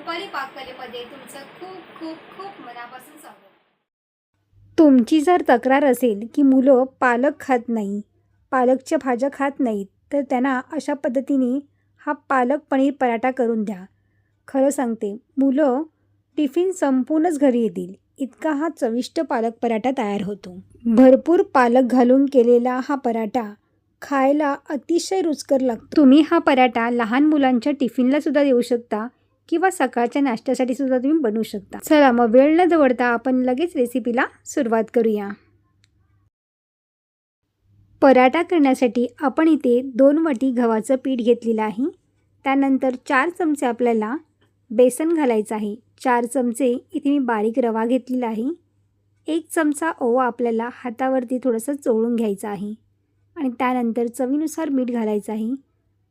रुपाली पाककलेमध्ये तुमचं खूप खूप खूप मनापासून स्वागत. तुमची जर तक्रार असेल की मुलं पालक खात नाही पालकच्या भाज्या खात नाहीत तर त्यांना अशा पद्धतीने हा पालक पनीर पराठा करून द्या. खरं सांगते मुलं टिफिन संपूनच घरी येतील. इतका हा चविष्ट पालक पराठा तयार होतो. भरपूर पालक घालून केलेला हा पराठा खायला अतिशय रुचकर लागतो. तुम्ही हा पराठा लहान मुलांच्या टिफिनला सुद्धा देऊ शकता. किंवा सकाळच्या नाश्त्यासाठी सुद्धा तुम्ही बनवू शकता. चला मग वेळ न दवडता आपण लगेच रेसिपीला सुरुवात करूया. पराठा करण्यासाठी आपण इथे दोन वाटी गव्हाचं पीठ घेतलेलं आहे. त्यानंतर चार चमचे आपल्याला बेसन घालायचं आहे. चार चमचे इथे मी बारीक रवा घेतलेला आहे. एक चमचा ओवा आपल्याला हातावरती थोडंसं चोळून घ्यायचं आहे. आणि त्यानंतर चवीनुसार मीठ घालायचं आहे.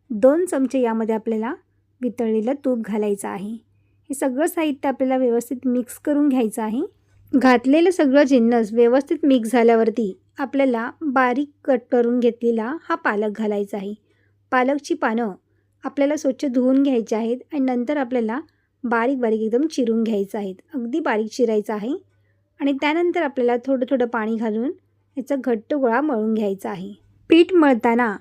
दोन चमचे यामध्ये आपल्याला वितळलेलं तूप घालायचं आहे. हे सगळं साहित्य आपल्याला व्यवस्थित मिक्स करून घ्यायचं आहे. घातलेलं सगळं जिन्नस व्यवस्थित मिक्स झाल्यावरती आपल्याला बारीक कट करून घेतलेला हा पालक घालायचा आहे. पालकची पानं आपल्याला स्वच्छ धुवून घ्यायची आहेत आणि नंतर आपल्याला बारीक बारीक एकदम चिरून घ्यायचं आहेत. अगदी बारीक चिरायचं आहे आणि त्यानंतर आपल्याला थोडं थोडं पाणी घालून याचा घट्ट गोळा मळून घ्यायचा आहे. पीठ मळताना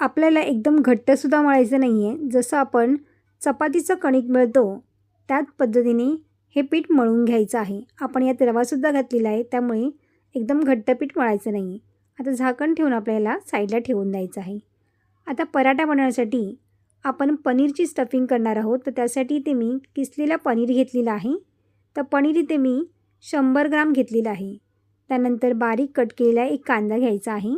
आपल्याला एकदम घट्टसुद्धा मळायचं नाही आहे जसं आपण चपातीचं कणिक मिळतो त्याच पद्धतीने हे पीठ मळून घ्यायचं आहे. आपण यात रवासुद्धा घातलेला आहे त्यामुळे एकदम घट्ट पीठ मळायचं नाही. आता झाकण ठेवून आपल्याला साईडला ठेवून द्यायचं आहे. आता पराठा बनवण्यासाठी आपण पनीरची स्टफिंग करणार आहोत तर त्यासाठी इथे मी किसलेला पनीर घेतलेला आहे. तर पनीर इथे मी शंभर ग्राम घेतलेलं आहे. त्यानंतर बारीक कट केलेला एक कांदा घ्यायचा आहे.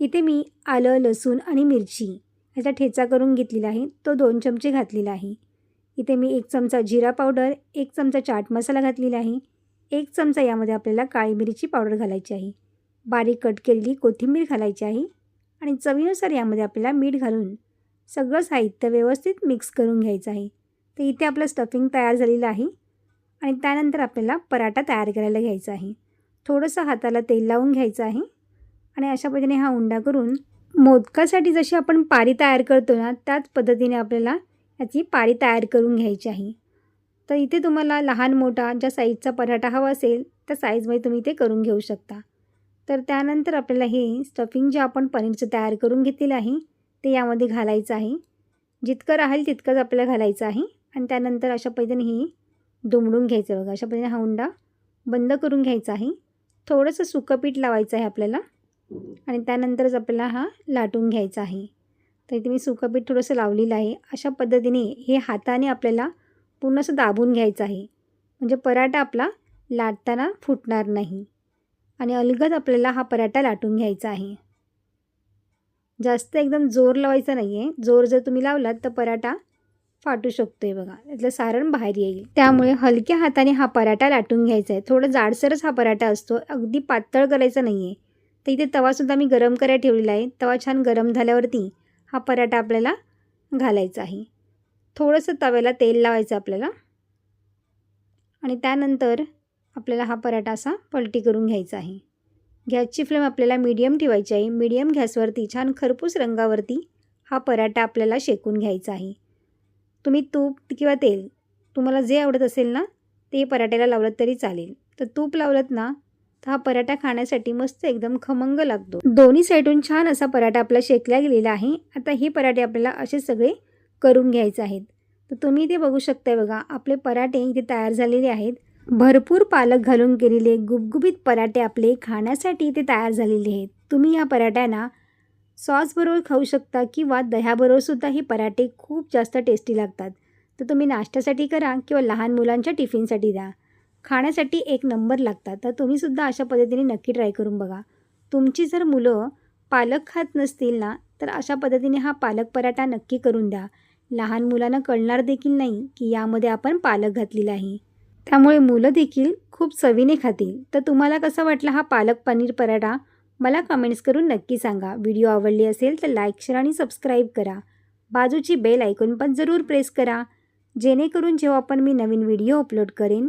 इथे मी आलं लसूण आणि मिरची. ह्याचा ठेचा करून घेतलेला आहे. तो दोन चमचे घातलेला आहे. इथे मी एक चमचा जिरा पावडर एक चमचा चाट मसाला घातलेला आहे. एक चमचा यामध्ये आपल्याला काळी मिरीची पावडर घालायची आहे. बारीक कट केलेली कोथिंबीर घालायची आहे आणि चवीनुसार यामध्ये आपल्याला मीठ घालून सगळं साहित्य व्यवस्थित मिक्स करून घ्यायचं आहे. तर इथे आपलं स्टफिंग तयार झालेलं आहे आणि त्यानंतर आपल्याला पराठा तयार करायला घ्यायचा आहे. थोडंसं हाताला तेल लावून घ्यायचं आहे आणि अशा पद्धतीने हा उंडा करून मोदकासाठी जशी आपण पारी तयार करतो ना त्याच पद्धतीने आपल्याला याची पारी तयार करून घ्यायची आहे. तर इथे तुम्हाला लहान मोठा ज्या साईजचा पराठा हवा असेल त्या साईजमध्ये तुम्ही ते करून घेऊ शकता. तर त्यानंतर आपल्याला हे स्टफिंग जे आपण पनीरचं तयार करून घेतलेलं आहे ते यामध्ये घालायचं आहे. जितकं राहील तितकंच आपल्याला घालायचं आहे. आणि त्यानंतर अशा पद्धतीने ही दुमडून घ्यायचं बघा. अशा पद्धतीने हा उंडा बंद करून घ्यायचा आहे. थोडंसं सुकं पीठ लावायचं आहे आपल्याला. आणि त्यानंतरच आपल्याला हा लाटून घ्यायचा आहे. तर इथे मी सुकं पीठ थोडंसं लावलेलं आहे. अशा पद्धतीने हे हाताने आपल्याला पूर्ण असं दाबून घ्यायचं आहे. म्हणजे पराठा आपला लाटताना फुटणार नाही. आणि अलगद आपल्याला हा पराठा लाटून घ्यायचा आहे. जास्त एकदम जोर लावायचा नाही आहे जोर जर तुम्ही लावलात तर पराठा फाटू शकतो आहे बघा. त्यातलं सारण बाहेर येईल. त्यामुळे हलक्या हाताने हा पराठा लाटून घ्यायचा आहे. थोडं जाडसरच हा पराठा असतो. अगदी पातळ करायचा नाही आहे तर इथे तवासुद्धा मी गरम करायला ठेवलेला आहे तवा छान गरम झाल्यावरती हा पराठा आपल्याला घालायचा आहे. थोडंसं तव्याला तेल लावायचं आपल्याला. आणि त्यानंतर आपल्याला हा पराठा असा पलटी करून घ्यायचा आहे. गॅसची फ्लेम आपल्याला मीडियम ठेवायची आहे. मीडियम गॅसवरती छान खरपूस रंगावरती हा पराठा आपल्याला शेकून घ्यायचा आहे. तुम्ही तूप किंवा तेल तुम्हाला जे आवडत असेल ना ते पराठ्याला लावलं तरी चालेल. तर तूप लावलं ना तर हा पराठा खाण्यासाठी मस्त एकदम खमंग लागतो. दोन्ही साईडून छान असा पराठा आपला शेकला गेलेला आहे. आता हे पराठे आपल्याला असे सगळे करून घ्यायचे आहेत. तर तुम्ही इथे बघू शकताय बघा आपले पराठे इथे तयार झालेले आहेत. भरपूर पालक घालून केलेले गुबगुबीत पराठे आपले खाण्यासाठी इथे तयार झालेले आहेत. तुम्ही या पराठ्यांना सॉसबरोबर खाऊ शकता किंवा दह्याबरोबरसुद्धा हे पराठे खूप जास्त टेस्टी लागतात. तर तुम्ही नाश्त्यासाठी करा किंवा लहान मुलांच्या टिफिनसाठी द्या. खाण्यासाठी एक नंबर लागतात. तर तुम्हीसुद्धा अशा पद्धतीने नक्की ट्राय करून बघा. तुमची जर मुलं पालक खात नसतील ना तर अशा पद्धतीने हा पालक पराठा नक्की करून द्या. लहान मुलांना कळणार देखील नाही की यामध्ये आपण पालक घातलेला आहे. त्यामुळे मुलं देखील खूप चवीने खातील. तर तुम्हाला कसा वाटला हा पालक पनीर पराठा? मला कमेंट्स करून नक्की सांगा. व्हिडिओ आवडली असेल तर लाईक शेअर आणि सबस्क्राईब करा. बाजूची बेल ऐकून पण जरूर प्रेस करा. जेणेकरून जेव्हा पण मी नवीन व्हिडिओ अपलोड करेन